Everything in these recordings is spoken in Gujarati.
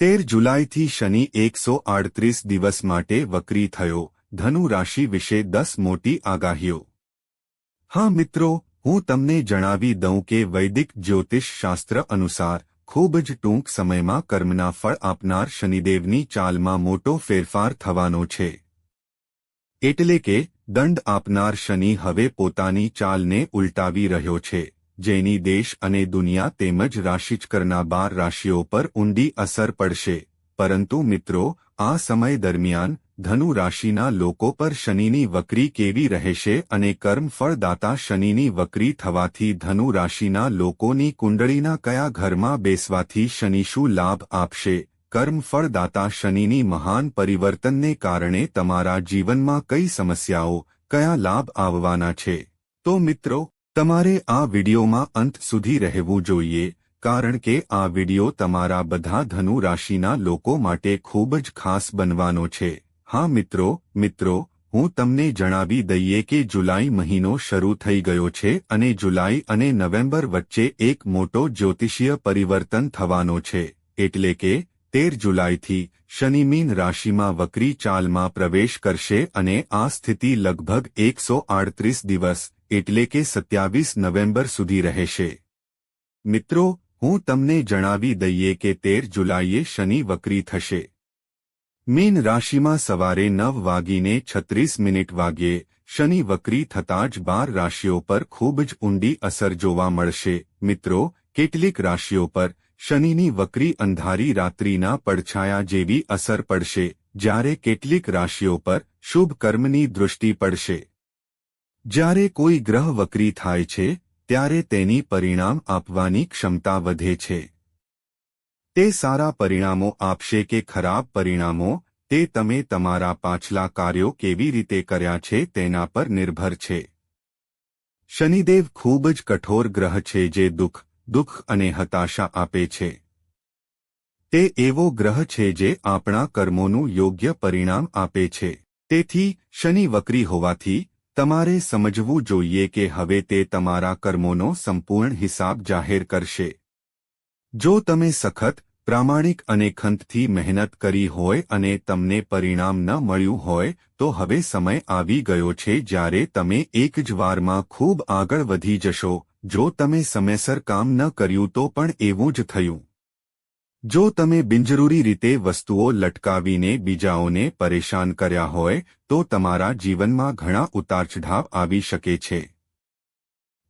તેર જુલાઈથી શનિ એકસો આડત્રીસ દિવસ માટે વક્રી થયો, ધનુ રાશિ વિશે દસ મોટી આગાહીઓ. હા મિત્રો, હું તમને જણાવી દઉં કે વૈદિક જ્યોતિષ શાસ્ત્ર અનુસાર, ખૂબ જ ટૂંક સમયમાં કર્મના ફળ આપનાર શનિદેવની ચાલમાં મોટો ફેરફાર થવાનો છે. એટલે કે, દંડ આપનાર શનિ હવે પોતાની ચાલને ઉલટાવી રહ્યો છે. જેની દેશ અને દુનિયા તેમજ રાશિચકરના બાર રાશિઓ પર ઊંડી અસર પડશે. પરંતુ મિત્રો, આ સમય દરમિયાન ધનુ રાશિના લોકો પર શનિની વક્રી કેવી રહેશે અને કર્મફળદાતા શનિની વક્રી થવાથી ધનુ રાશિના લોકોની કુંડળીના કયા ઘરમાં બેસવાથી શનિ શું લાભ આપશે? કર્મફળદાતા શનિની મહાન પરિવર્તનને કારણે તમારા જીવનમાં કઈ સમસ્યાઓ, કયા લાભ આવવાના છે? તો મિત્રો તમારે આ વિડિયોમાં અંત સુધી રહેવું જોઈએ, કારણ કે આ વિડિયો તમારા બધા ધનુ રાશિના લોકો માટે ખૂબ જ ખાસ બનવાનો છે. હા મિત્રો મિત્રો, હું તમને જણાવી દઈએ કે જુલાઈ મહિનો શરૂ થઈ ગયો છે અને જુલાઈ અને નવેમ્બર વચ્ચે એક મોટો જ્યોતિષીય પરિવર્તન થવાનો છે. એટલે કે, તેર જુલાઈથી શનિમીન રાશિમાં વક્રી ચાલમાં પ્રવેશ કરશે અને આ સ્થિતિ લગભગ એકસો દિવસ એટલે કે સત્યાવીસ નવેમ્બર સુધી રહેશે. મિત્રો, હું તમને જણાવી દઈએ કે તેર જુલાઈએ શનિ વક્રી થશે. મીન રાશિમાં સવારે નવ વાગીને છત્રીસ મિનિટ વાગ્યે શનિ વક્રી થતાં જ બાર રાશિઓ પર ખૂબ જ ઊંડી અસર જોવા મળશે. મિત્રો, કેટલીક રાશિઓ પર શનિની વક્રી અંધારી રાત્રિના પડછાયા જેવી અસર પડશે, જ્યારે કેટલીક રાશિઓ પર શુભ કર્મની દૃષ્ટિ પડશે. જ્યારે કોઈ ગ્રહ વક્રી થાય છે, ત્યારે તેની પરિણામ આપવાની ક્ષમતા વધે છે. તે સારા પરિણામો આપશે કે ખરાબ પરિણામો, તે તમે તમારા પાછલા કાર્યો કેવી રીતે કર્યા છે તેના પર નિર્ભર છે. શનિદેવ ખૂબ જ કઠોર ગ્રહ છે જે દુઃખ દુઃખ અને હતાશા આપે છે. તે એવો ગ્રહ છે જે આપણા કર્મોનું યોગ્ય પરિણામ આપે છે. તેથી, શનિ વક્રી હોવાથી તમારે સમજવું જોઈએ કે હવે તે તમારા કર્મોનો સંપૂર્ણ હિસાબ જાહેર કરશે. જો તમે સખત, પ્રામાણિક અને ખંતથી મહેનત કરી હોય અને તમને પરિણામ ન મળ્યું હોય, તો હવે સમય આવી ગયો છે જ્યારે તમે એક જ વારમાં ખૂબ આગળ વધી જશો. જો તમે સમયસર કામ ન કર્યું તો પણ એવું જ થયું. જો તમે બિનજરૂરી રીતે વસ્તુઓ લટકાવીને બીજાઓને પરેશાન કર્યા હોય, તો તમારા જીવનમાં ઘણા ઉતારચઢાવ આવી શકે છે.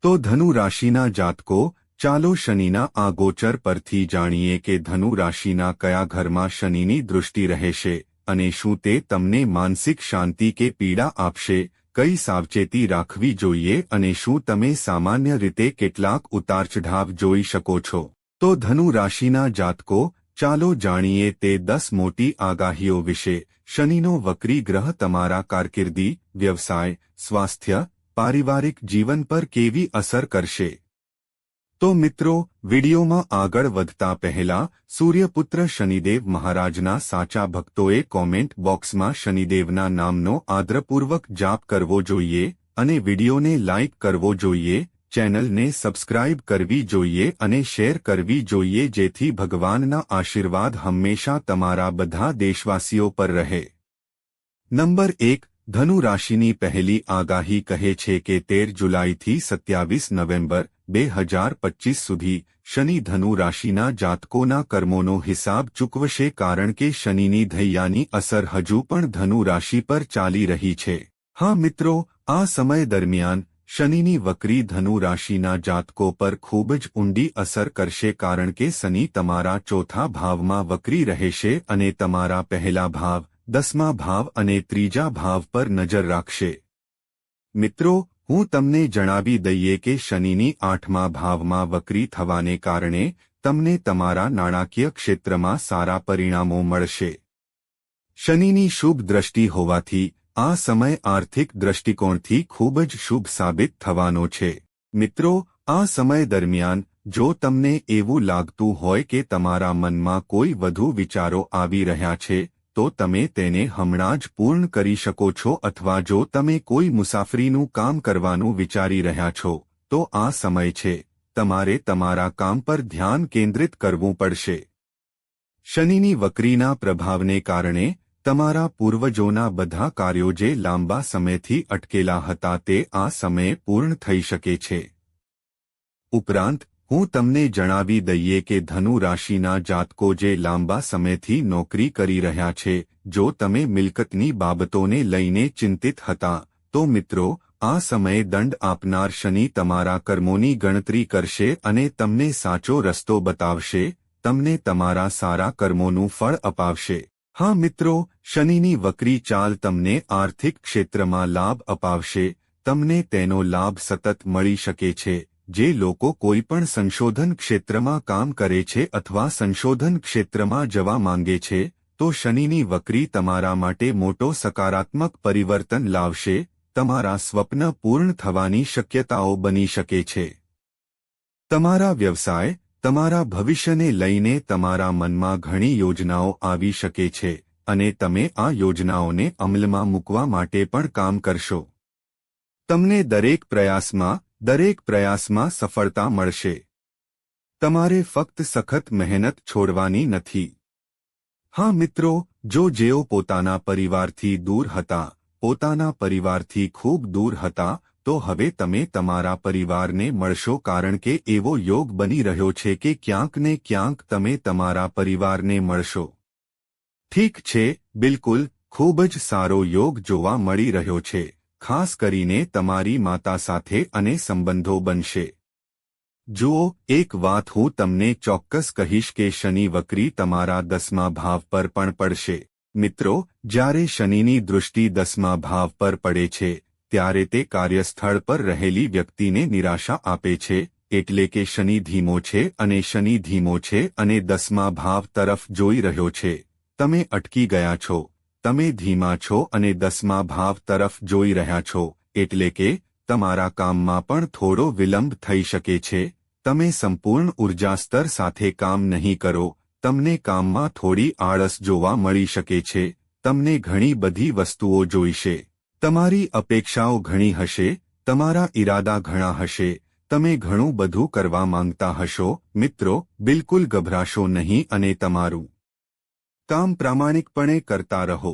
તો ધનુ રાશિના જાતકો, ચાલો શનિના આ ગોચર પરથી જાણીએ કે ધનુ રાશિના કયા ઘરમાં શનિની દૃષ્ટિ રહેશે અને શું તે તમને માનસિક શાંતિ કે પીડા આપશે, કઈ સાવચેતી રાખવી જોઈએ અને શું તમે સામાન્ય રીતે કેટલાક ઉતારચઢાવ જોઈ શકો છો. તો ધનુ રાશિના જાતકો, ચાલો જાણીએ તે દસ મોટી આગાહીઓ વિશે. શનિનો વક્રી ગ્રહ તમારા કારકિર્દી, વ્યવસાય, સ્વાસ્થ્ય, પારિવારિક જીવન પર કેવી અસર કરશે? તો મિત્રો, વિડીયોમાં આગળ વધતા પહેલા, સૂર્યપુત્ર શનિદેવ મહારાજના સાચા ભક્તોએ કોમેન્ટ બોક્સમાં શનિદેવના નામનો આદરપૂર્વક જાપ કરવો જોઈએ અને વિડીયોને લાઇક કરવો જોઈએ. ચેનલને સબસ્ક્રાઇબ કરવી જોઈએ અને શેર કરવી જોઈએ જેથી ભગવાનના આશીર્વાદ હંમેશા તમારા બધા દેશવાસીઓ પર રહે. નંબર એક, ધનુ રાશિની પહેલી આગાહી કહે છે કે તેર જુલાઈથી સત્યાવીસ નવેમ્બર બે હજાર પચીસ સુધી શનિ ધનુ રાશિના જાતકોના કર્મોનો હિસાબ ચૂકવશે કારણ કે શનિની ધૈયાની અસર હજુ પણ ધનુ રાશિ પર ચાલી રહી છે. હા મિત્રો, આ સમય દરમિયાન શનિની વક્રી ધનુ રાશિના જાતકો પર ખૂબ જ ઊંડી અસર કરશે કારણ કે શનિ તમારા ચોથા ભાવમાં વક્રી રહેશે અને તમારા પહેલા ભાવ, દસમા ભાવ અને ત્રીજા ભાવ પર નજર રાખશે. મિત્રો, હું તમને જણાવી દઈએ કે શનિની આઠમા ભાવમાં વક્રી થવાને કારણે તમને તમારા નાણાકીય ક્ષેત્રમાં સારા પરિણામો મળશે. શનિની શુભ દ્રષ્ટિ હોવાથી આ સમય આર્થિક દ્રષ્ટિકોણથી ખૂબ જ શુભ સાબિત થવાનો છે. મિત્રો, આ સમય દરમિયાન, જો તમને એવું લાગતું હોય કે તમારા મનમાં કોઈ વધુ વિચારો આવી રહ્યા છે, તો તમે તેને હમણાં જ પૂર્ણ કરી શકો છો અથવા જો તમે કોઈ મુસાફરીનું કામ કરવાનું વિચારી રહ્યા છો, તો આ સમય છે. તમારે તમારા કામ પર ધ્યાન કેન્દ્રિત કરવું પડશે. શનિની વક્રીના પ્રભાવને કારણે તમારા પૂર્વજોના બધા કાર્યો જે લાંબા સમયથી અટકેલા હતા તે આ સમયે પૂર્ણ થઈ શકે છે. ઉપરાંત, હું તમને જણાવી દઈએ કે ધનુ રાશિના જાતકો જે લાંબા સમયથી નોકરી કરી રહ્યા છે, જો તમે મિલકતની બાબતોને લઈને ચિંતિત હતા, તો મિત્રો, આ સમયે દંડ આપનાર શનિ તમારા કર્મોની ગણતરી કરશે અને તમને સાચો રસ્તો બતાવશે, તમને તમારા સારા કર્મોનું ફળ અપાવશે. હા મિત્રો, શનિની વક્રી ચાલ તમને આર્થિક ક્ષેત્રમાં લાભ અપાવશે, તમને તેનો લાભ સતત મળી શકે છે, જે લોકો કોઈપણ સંશોધન ક્ષેત્રમાં કામ કરે છે અથવા સંશોધન ક્ષેત્રમાં જવા માંગે છે, તો શનિની વક્રી તમારા માટે મોટો સકારાત્મક પરિવર્તન લાવશે, તમારા સ્વપ્ન પૂર્ણ થવાની શક્યતાઓ બની શકે છે. તમારા વ્યવસાય તમારા ભવિષ્યને લઈને તમારા મનમાં ઘણી યોજનાઓ આવી શકે છે, અને તમે આ યોજનાઓને અમલમાં મૂકવા માટે પણ કામ કરશો. તમને દરેક પ્રયાસમાં દરેક પ્રયાસમાં સફળતા મળશે. તમારે ફક્ત સખત મહેનત છોડવાની નથી. હા મિત્રો, જો જેઓ પોતાના પરિવારથી દૂર હતા, પોતાના પરિવારથી ખૂબ દૂર હતા તો હવે તમે તમારા પરિવારને મળશો કારણ કે એવો યોગ બની રહ્યો છે કે ક્યાંક ને ક્યાંક તમે તમારા પરિવારને મળશો. ઠીક છે, બિલકુલ, ખૂબ જ સારો યોગ જોવા મળી રહ્યો છે, ખાસ કરીને તમારી માતા સાથે અને સંબંધો બનશે. જુઓ, એક વાત હું તમને ચોક્કસ કહીશ કે શનિ વક્રી તમારા દસમા ભાવ પર પણ પડશે. મિત્રો, જ્યારે શનિની દૃષ્ટિ દસમા ભાવ પર પડે છે ત્યારે તે કાર્યસ્થળ પર રહેલી વ્યક્તિને નિરાશા આપે છે, એટલે કે શનિ ધીમો છે અને શનિ ધીમો છે અને દસમા ભાવ તરફ જોઈ રહ્યો છે. તમે અટકી ગયા છો. તમે ધીમા છો અને દસમા ભાવ તરફ જોઈ રહ્યા છો, એટલે કે તમારા કામમાં પણ થોડો વિલંબ થઈ શકે છે. તમે સંપૂર્ણ ઊર્જા સ્તર સાથે કામ નહીં કરો. તમને કામમાં થોડી આળસ જોવા મળી શકે છે. તમને ઘણી બધી વસ્તુઓ જોઈશે. તમારી અપેક્ષાઓ ઘણી હશે, તમારા ઈરાદા ઘણા હશે, તમે ઘણું બધું કરવા માંગતા હશો, મિત્રો, બિલકુલ ગભરાશો નહીં અને તમારું કામ પ્રામાણિકપણે કરતા રહો.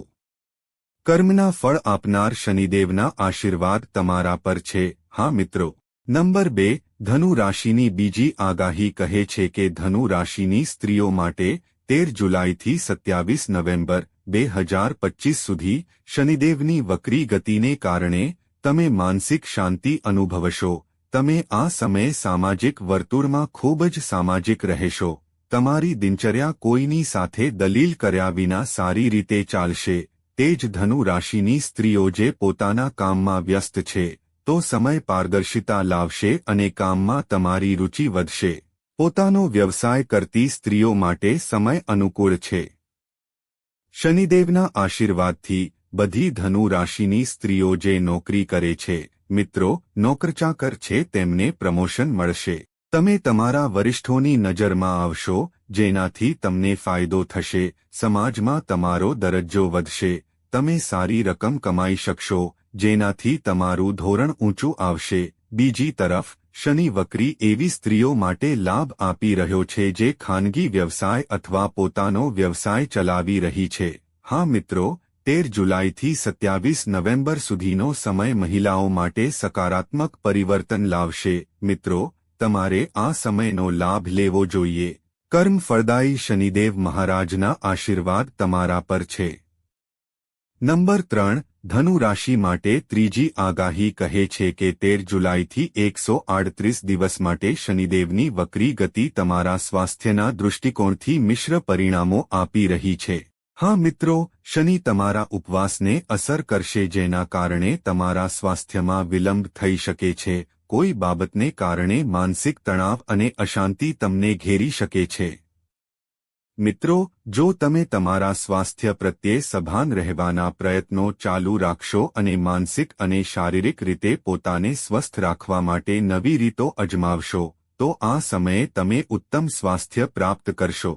કર્મના ફળ આપનાર શનિદેવના આશીર્વાદ તમારા પર છે, હા મિત્રો. નંબર બે, ધનુ રાશિની બીજી આગાહી કહે છે કે ધનુ રાશિની સ્ત્રીઓ માટે તેર જુલાઈથી સત્યાવીસ નવેમ્બર બે હજાર પચીસ સુધી શનિદેવની વક્રી ગતિને કારણે તમે માનસિક શાંતિ અનુભવશો. તમે આ સમયે સામાજિક વર્તુળમાં ખૂબ જ સામાજિક રહેશો. તમારી દિનચર્યા કોઈની સાથે દલીલ કર્યા વિના સારી રીતે ચાલશે. તે જ ધનુ રાશિની સ્ત્રીઓ જે પોતાના કામમાં વ્યસ્ત છે, તો સમય પારદર્શિતા લાવશે અને કામમાં તમારી રુચિ વધશે. પોતાનો વ્યવસાય કરતી સ્ત્રીઓ માટે સમય અનુકૂળ છે. શનિદેવના આશીર્વાદથી બધી ધનુ રાશિની સ્ત્રીઓ જે નોકરી કરે છે, મિત્રો નોકરચાકર છે, તેમને પ્રમોશન મળશે. તમે તમારા વરિષ્ઠોની નજરમાં આવશો, જેનાથી તમને ફાયદો થશે, સમાજમાં તમારો દરજ્જો વધશે, તમે સારી રકમ કમાઈ શકશો, જેનાથી તમારું ધોરણ ઊંચું આવશે, બીજી તરફ શનિ વક્રી એવી સ્ત્રીઓ માટે લાભ આપી રહ્યો છે જે ખાનગી વ્યવસાય અથવા પોતાનો વ્યવસાય ચલાવી રહી છે. હા મિત્રો, તેર જુલાઈથી સત્યાવીસ નવેમ્બર સુધીનો સમય મહિલાઓ માટે સકારાત્મક પરિવર્તન લાવશે. મિત્રો, તમારે આ સમયનો લાભ લેવો જોઈએ. કર્મ ફળદાયી શનિદેવ મહારાજના આશીર્વાદ તમારા પર છે. નંબર ત્રણ ધનુ રાશિ માટે ત્રીજી આગાહી કહે છે કે તેર જુલાઈથી એકસો આડત્રીસ દિવસ માટે શનિદેવની વક્રી ગતિ તમારા સ્વાસ્થ્યના દૃષ્ટિકોણથી મિશ્ર પરિણામો આપી રહી છે. હા મિત્રો, શનિ તમારા ઉપવાસને અસર કરશે જેના કારણે તમારા સ્વાસ્થ્યમાં વિલંબ થઈ શકે છે. કોઈ બાબતને કારણે માનસિક તણાવ અને અશાંતિ તમને ઘેરી શકે છે. મિત્રો, જો તમે તમારા સ્વાસ્થ્ય પ્રત્યે સભાન રહેવાના પ્રયત્નો ચાલુ રાખશો અને માનસિક અને શારીરિક રીતે પોતાને સ્વસ્થ રાખવા માટે નવી રીતો અજમાવશો, તો આ સમયે તમે ઉત્તમ સ્વાસ્થ્ય પ્રાપ્ત કરશો.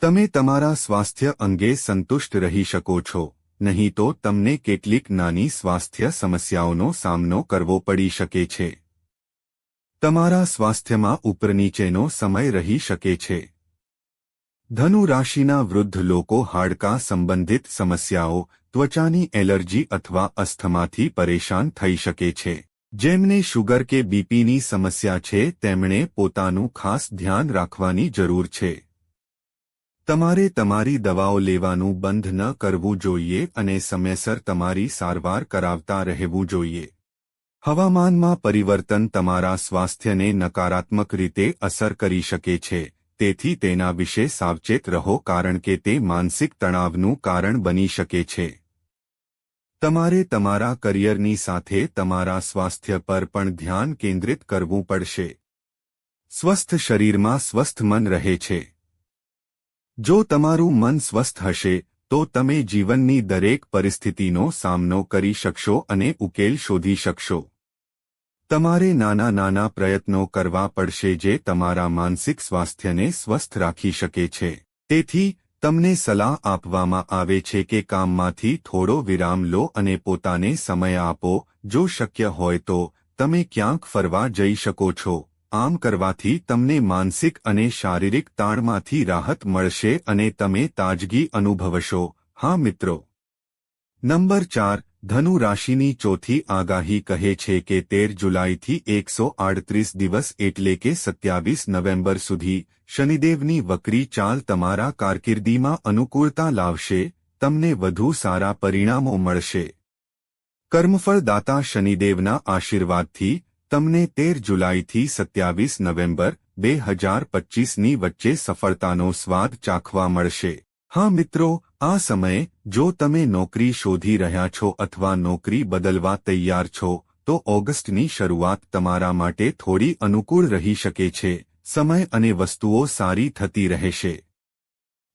તમે તમારા સ્વાસ્થ્ય અંગે સંતુષ્ટ રહી શકો છો, નહીં તો તમને કેટલીક નાની સ્વાસ્થ્ય સમસ્યાઓનો સામનો કરવો પડી શકે છે. તમારા સ્વાસ્થ્યમાં ઉપર નીચેનો સમય રહી શકે છે. ધનુ રાશિના વૃદ્ધ લોકો હાડકાં સંબંધિત સમસ્યાઓ, ત્વચાની એલર્જી અથવા અસ્થમાથી પરેશાન થઈ શકે છે. જેમને શુગર કે બીપીની સમસ્યા છે, તેમણે પોતાનું ખાસ ધ્યાન રાખવાની જરૂર છે. તમારે તમારી દવાઓ લેવાનું બંધ ન કરવું જોઈએ અને સમયસર તમારી સારવાર કરાવતા રહેવું જોઈએ. હવામાનમાં પરિવર્તન તમારા સ્વાસ્થ્યને નકારાત્મક રીતે અસર કરી શકે છે. તેથી તેના વિશે સાવચેત રહો કારણ કે તે માનસિક તણાવનું કારણ બની શકે છે. તમારે તમારા કરિયરની સાથે તમારા સ્વાસ્થ્ય પર પણ ધ્યાન કેન્દ્રિત કરવું પડશે. સ્વસ્થ શરીરમાં સ્વસ્થ મન રહે છે. જો તમારું મન સ્વસ્થ હશે, તો તમે જીવનની દરેક પરિસ્થિતિનો સામનો કરી શકશો અને ઉકેલ શોધી શકશો. તમારે નાના નાના પ્રયત્નો કરવા પડશે જે તમારા માનસિક સ્વાસ્થ્યને સ્વસ્થ રાખી શકે છે. તેથી, તમને સલાહ આપવામાં આવે છે કે કામમાંથી થોડો વિરામ લો અને પોતાને સમય આપો. જો શક્ય હોય તો, તમે ક્યાંક ફરવા જઈ શકો છો. આમ કરવાથી તમને માનસિક અને શારીરિક તાણમાંથી રાહત મળશે અને તમે તાજગી અનુભવશો. હા મિત્રો. નંબર ચાર ધનુ રાશિની ચોથી આગાહી કહે છે કે તેર જુલાઈથી એકસો આડત્રીસ દિવસ એટલે કે સત્યાવીસ નવેમ્બર સુધી શનિદેવની વક્રી ચાલ તમારા કારકિર્દીમાં અનુકૂળતા લાવશે, તમને વધુ સારા પરિણામો મળશે. કર્મફળદાતા શનિદેવના આશીર્વાદથી તમને તેર જુલાઈથી સત્યાવીસ નવેમ્બર, બે હજાર પચ્ચીસની વચ્ચે સફળતાનો સ્વાદ ચાખવા મળશે. હા મિત્રો આ સમયે, જો તમે નોકરી શોધી રહ્યા છો અથવા નોકરી બદલવા તૈયાર છો, તો ઓગસ્ટની શરૂઆત તમારા માટે થોડી અનુકૂળ રહી શકે છે. સમય અને વસ્તુઓ સારી થતી રહેશે.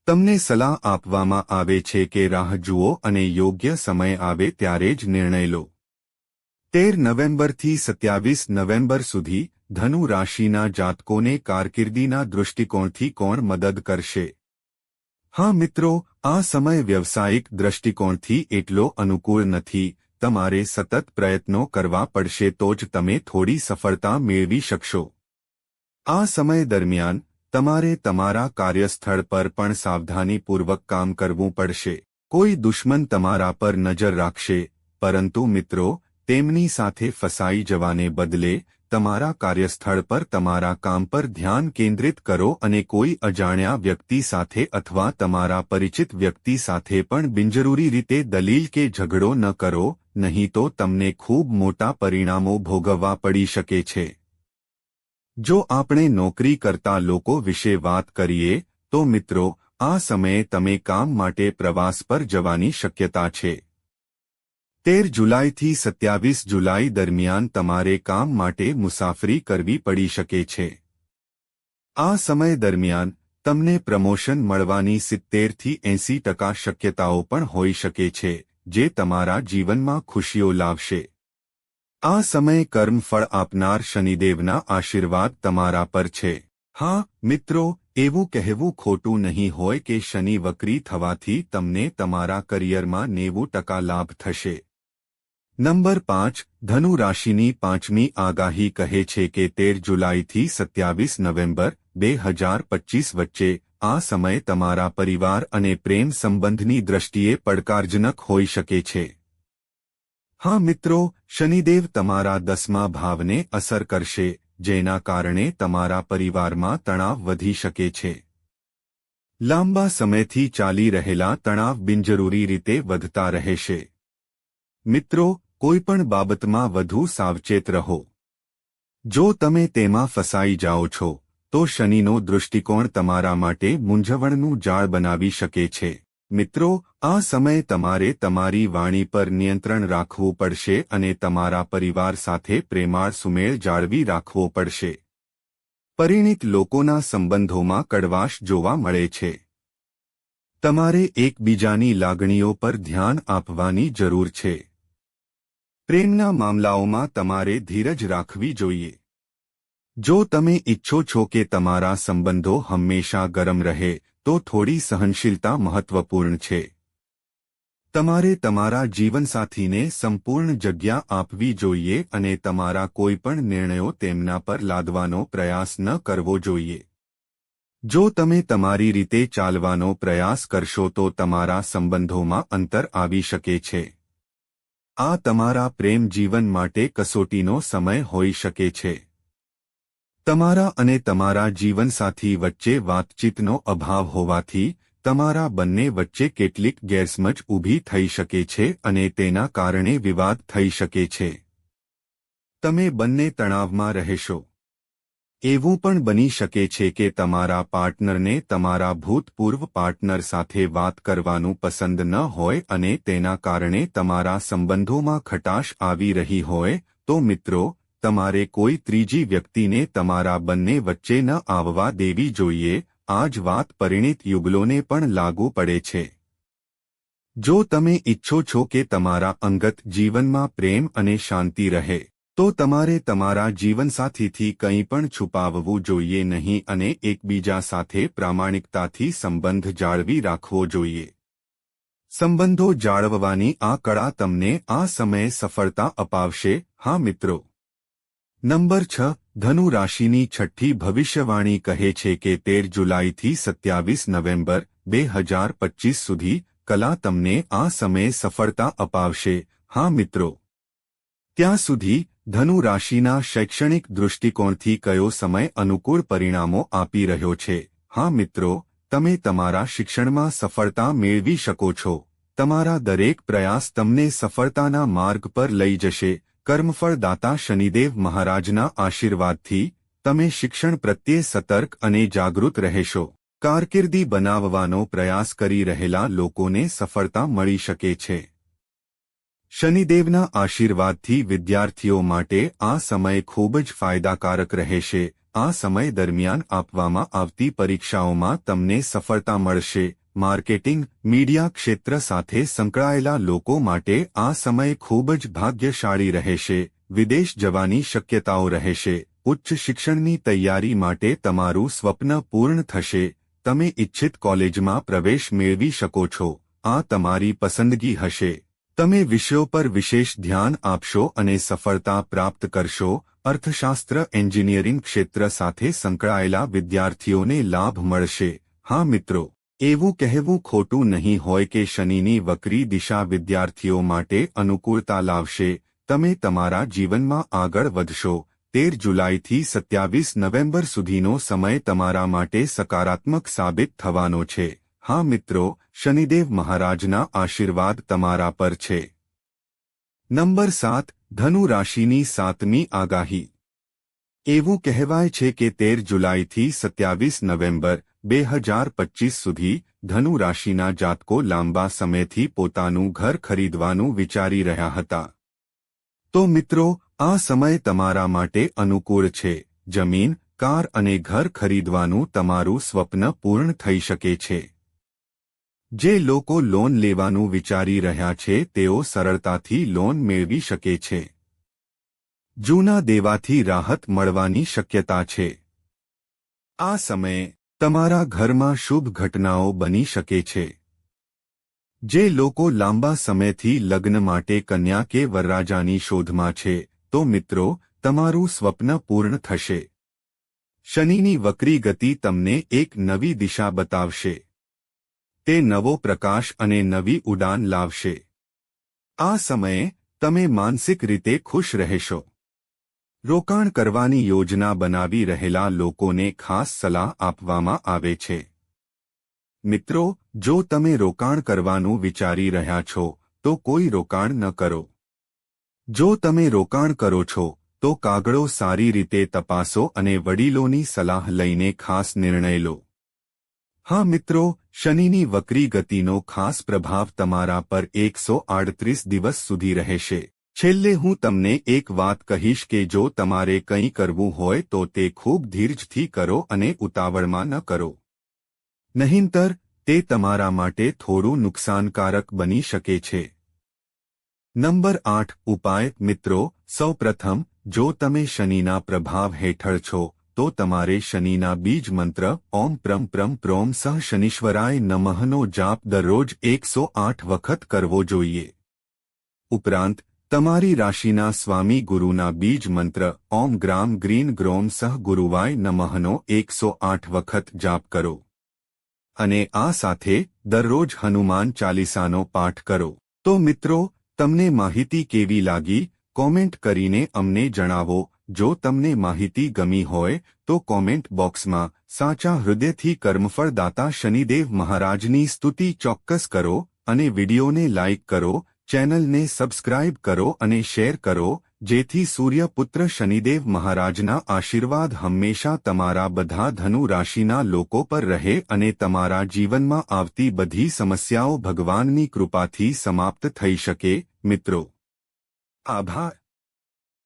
તમને સલાહ આપવામાં આવે છે કે રાહ જુઓ અને યોગ્ય સમય આવે ત્યારે જ નિર્ણય લો. તેર નવેમ્બરથી સત્યાવીસ નવેમ્બર સુધી, ધનુ રાશિના જાતકોને કારકિર્દીના દૃષ્ટિકોણથી કોણ મદદ કરશે? હા મિત્રો, આ સમય વ્યવસાયિક દ્રષ્ટિકોણથી એટલો અનુકૂળ નથી. તમારે સતત પ્રયત્નો કરવા પડશે તો જ તમે થોડી સફળતા મેળવી શકશો. આ સમય દરમિયાન, તમારે તમારા કાર્યસ્થળ પર પણ સાવધાનીપૂર્વક કામ કરવું પડશે. કોઈ દુશ્મન તમારા પર નજર રાખશે, પરંતુ મિત્રો, તેમની સાથે ફસાઈ જવાને બદલે તમારા કાર્યસ્થળ પર તમારા કામ પર ધ્યાન કેન્દ્રિત કરો અને કોઈ અજાણ્યા વ્યક્તિ સાથે અથવા તમારા પરિચિત વ્યક્તિ સાથે પણ બિનજરૂરી રીતે દલીલ કે ઝઘડો ન કરો, નહીં તો તમને ખૂબ મોટા પરિણામો ભોગવવા પડી શકે છે. જો આપણે નોકરી કરતા લોકો વિશે વાત કરીએ, તો મિત્રો, આ સમયે તમે કામ માટે પ્રવાસ પર જવાની શક્યતા છે. તેર જુલાઈથી સત્યાવીસ જુલાઈ દરમિયાન તમારે કામ માટે મુસાફરી કરવી પડી શકે છે. આ સમય દરમિયાન તમને પ્રમોશન મળવાની સિત્તેરથી એંસી ટકા શક્યતાઓ પણ હોઈ શકે છે, જે તમારા જીવનમાં ખુશીઓ લાવશે. આ સમયે કર્મફળ આપનાર શનિદેવના આશીર્વાદ તમારા પર છે. હા, મિત્રો, એવું કહેવું ખોટું નહીં હોય કે શનિ વક્રી થવાથી તમને તમારા કરિયરમાં નેવું ટકા લાભ થશે. નંબર પાંચ, ધનુ રાશિની પાંચમી આગાહી કહે છે કે તેર જુલાઈથી સત્યાવીસ નવેમ્બર બે હજાર પચ્ચીસ વચ્ચે આ સમય તમારા પરિવાર અને પ્રેમ સંબંધની દ્રષ્ટિએ પડકારજનક હોઈ શકે છે. હા મિત્રો, શનિદેવ તમારા દસમા ભાવને અસર કરશે, જેના કારણે તમારા પરિવારમાં તણાવ વધી શકે છે. લાંબા સમયથી ચાલી રહેલા તણાવ બિનજરૂરી રીતે વધતા રહેશે. મિત્રો કોઈપણ બાબતમાં વધુ સાવચેત રહો. જો તમે તેમાં ફસાઈ જાઓ છો, તો શનિનો દૃષ્ટિકોણ તમારા માટે મૂંઝવણનું જાળ બનાવી શકે છે. મિત્રો, આ સમયે તમારે તમારી વાણી પર નિયંત્રણ રાખવું પડશે અને તમારા પરિવાર સાથે પ્રેમાળ સુમેળ જાળવી રાખવો પડશે. પરિણિત લોકોના સંબંધોમાં કડવાશ જોવા મળે છે. તમારે એકબીજાની લાગણીઓ પર ધ્યાન આપવાની જરૂર છે. પ્રેમના મામલાઓમાં તમારે ધીરજ રાખવી જોઈએ. જો તમે ઇચ્છો છો કે તમારા સંબંધો હંમેશા ગરમ રહે, તો થોડી સહનશીલતા મહત્વપૂર્ણ છે. તમારે તમારા જીવનસાથીને સંપૂર્ણ જગ્યા આપવી જોઈએ અને તમારા કોઈપણ નિર્ણયો તેમના પર લાદવાનો પ્રયાસ ન કરવો જોઈએ. જો તમે તમારી રીતે ચાલવાનો પ્રયાસ કરશો તો તમારા સંબંધોમાં અંતર આવી શકે છે. આ તમારા પ્રેમ જીવન માટે કસોટીનો સમય હોઈ શકે છે. તમારા અને તમારા જીવનસાથી વચ્ચે વાતચીતનો અભાવ હોવાથી, તમારા બંને વચ્ચે કેટલીક ગેરસમજ ઊભી થઈ શકે છે અને તેના કારણે વિવાદ થઈ શકે છે. તમે બંને તણાવમાં રહેશો. એવું પણ બની શકે છે કે તમારા પાર્ટનરને તમારા ભૂતપૂર્વ પાર્ટનર સાથે વાત કરવાનું પસંદ ન હોય અને તેના કારણે તમારા સંબંધોમાં ખટાશ આવી રહી હોય, તો મિત્રો, તમારે કોઈ ત્રીજી વ્યક્તિને તમારા બંને વચ્ચે ન આવવા દેવી જોઈએ, આ જ વાત પરિણિત યુગલોને પણ લાગુ પડે છે. જો તમે ઇચ્છો છો કે તમારા અંગત જીવનમાં પ્રેમ અને શાંતિ રહે તો તમારે તમારા જીવનસાથીથી કંઈ પણ છુપાવવું જોઈએ નહીં અને એકબીજા સાથે પ્રામાણિકતાથી સંબંધ જાળવી રાખવો જોઈએ. સંબંધો જાળવવાની આ કળા તમને આ સમયે સફળતા અપાવશે, હા મિત્રો. નંબર છ, ધનુ રાશિની છઠ્ઠી ભવિષ્યવાણી કહે છે કે તેર જુલાઈથી સત્યાવીસ નવેમ્બર બે હજાર પચીસ સુધી કલા તમને આ સમયે સફળતા અપાવશે, હા મિત્રો. ત્યાં સુધી ધનુ રાશિના શૈક્ષણિક દૃષ્ટિકોણથી કયો સમય અનુકૂળ પરિણામો આપી રહ્યો છે? હા મિત્રો, તમે તમારા શિક્ષણમાં સફળતા મેળવી શકો છો. તમારા દરેક પ્રયાસ તમને સફળતાના માર્ગ પર લઈ જશે. કર્મફળદાતા શનિદેવ મહારાજના આશીર્વાદથી તમે શિક્ષણ પ્રત્યે સતર્ક અને જાગૃત રહેશો. કારકિર્દી બનાવવાનો પ્રયાસ કરી રહેલા લોકોને સફળતા મળી શકે છે. શનિદેવના આશીર્વાદથી વિદ્યાર્થીઓ માટે આ સમય ખૂબ જ ફાયદાકારક રહેશે. આ સમય દરમિયાન આપવામાં આવતી પરીક્ષાઓમાં તમને સફળતા મળશે. માર્કેટિંગ, મીડિયા ક્ષેત્ર સાથે સંકળાયેલા લોકો માટે આ સમય ખૂબ જ ભાગ્યશાળી રહેશે. વિદેશ જવાની શક્યતાઓ રહેશે. ઉચ્ચ શિક્ષણની તૈયારી માટે તમારું સ્વપ્ન પૂર્ણ થશે. તમે ઇચ્છિત કોલેજમાં પ્રવેશ મેળવી શકો છો. આ તમારી પસંદગી હશે. તમે વિષયો પર વિશેષ ધ્યાન આપશો અને સફળતા પ્રાપ્ત કરશો, અર્થશાસ્ત્ર એન્જિનિયરિંગ ક્ષેત્ર સાથે સંકળાયેલા વિદ્યાર્થીઓને લાભ મળશે. હા મિત્રો, એવું કહેવું ખોટું નહીં હોય કે શનિની વક્રી દિશા વિદ્યાર્થીઓ માટે અનુકૂળતા લાવશે. તમે તમારા જીવનમાં આગળ વધશો. તેર જુલાઈથી સત્યાવીસ નવેમ્બર સુધીનો સમય તમારા માટે સકારાત્મક સાબિત થવાનો છે. હા મિત્રો, શનિદેવ મહારાજના આશીર્વાદ તમારા પર છે. નંબર સાત, ધનુ રાશિની સાતમી આગાહી. એવું કહેવાય છે કે તેર જુલાઈથી સત્યાવીસ નવેમ્બર બે હજાર પચીસ સુધી ધનુ રાશિના જાતકો લાંબા સમયથી પોતાનું ઘર ખરીદવાનું વિચારી રહ્યા હતા. તો મિત્રો, આ સમય તમારા માટે અનુકૂળ છે. જમીન, કાર અને ઘર ખરીદવાનું તમારું સ્વપ્ન પૂર્ણ થઈ શકે છે. જે લોકો લોન લેવાનું વિચારી રહ્યા છે, તેઓ સરળતાથી લોન મેળવી શકે છે. જૂના દેવાથી રાહત મળવાની શક્યતા છે. આ સમયે, તમારા ઘરમાં શુભ ઘટનાઓ બની શકે છે. જે લોકો લાંબા સમયથી લગ્ન માટે કન્યા કે વરરાજાની શોધમાં છે, તો મિત્રો, તમારું સ્વપ્ન પૂર્ણ થશે. શનિની વક્રી ગતિ તમને એક નવી દિશા બતાવશે. તે નવો પ્રકાશ અને નવી ઉડાન લાવશે. આ સમયે, તમે માનસિક રીતે ખુશ રહેશો. રોકાણ કરવાની યોજના બનાવી રહેલા લોકોને ખાસ સલાહ આપવામાં આવે છે. મિત્રો, જો તમે રોકાણ કરવાનું વિચારી રહ્યા છો, તો કોઈ રોકાણ ન કરો. જો તમે રોકાણ કરો છો, તો કાગળો સારી રીતે તપાસો અને વડીલોની સલાહ લઈને ખાસ નિર્ણય લો. હા મિત્રો, શનિની વક્રી ગતિનો ખાસ પ્રભાવ તમારા પર એકસો આડત્રીસ દિવસ સુધી રહેશે. છેલ્લે હું તમને એક વાત કહીશ કે જો તમારે કંઈ કરવું હોય તો તે ખૂબ ધીરજથી કરો અને ઉતાવળમાં ન કરો. નહીંતર, તે તમારા માટે થોડું નુકસાનકારક બની શકે છે. નંબર આઠ, ઉપાય, મિત્રો, સૌપ્રથમ, જો તમે શનિના પ્રભાવ હેઠળ છો તો તમારે શનિના બીજ મંત્ર ઓમ પ્રમ પ્રમ પ્રોમ સહ શનિશ્વરાય નમઃનો જાપ દરરોજ એકસો આઠ વખત કરવો જોઈએ. ઉપરાંત, તમારી રાશિના સ્વામી ગુરુના બીજ મંત્ર ઓમ ગ્રામ ગ્રીન ગ્રોમ સહ ગુરુવાય નમઃનો એકસો આઠ વખત જાપ કરો. અને આ સાથે દરરોજ હનુમાન ચાલીસાનો પાઠ કરો. તો મિત્રો, તમને માહિતી કેવી લાગી? કોમેન્ટ કરીને અમને જણાવો. જો તમને માહિતી ગમી હોય, તો કોમેન્ટ બોક્સમાં સાચા હૃદયથી કર્મફળદાતા શનિદેવ મહારાજની સ્તુતિ ચોક્કસ કરો અને વિડિયોને લાઇક કરો, ચેનલને સબસ્ક્રાઇબ કરો અને શેર કરો, જેથી સૂર્યપુત્ર શનિદેવ મહારાજના આશીર્વાદ હંમેશા તમારા બધા ધનુ રાશિના લોકો પર રહે અને તમારા જીવનમાં આવતી બધી સમસ્યાઓ ભગવાનની કૃપાથી સમાપ્ત થઈ શકે. મિત્રો, આભાર.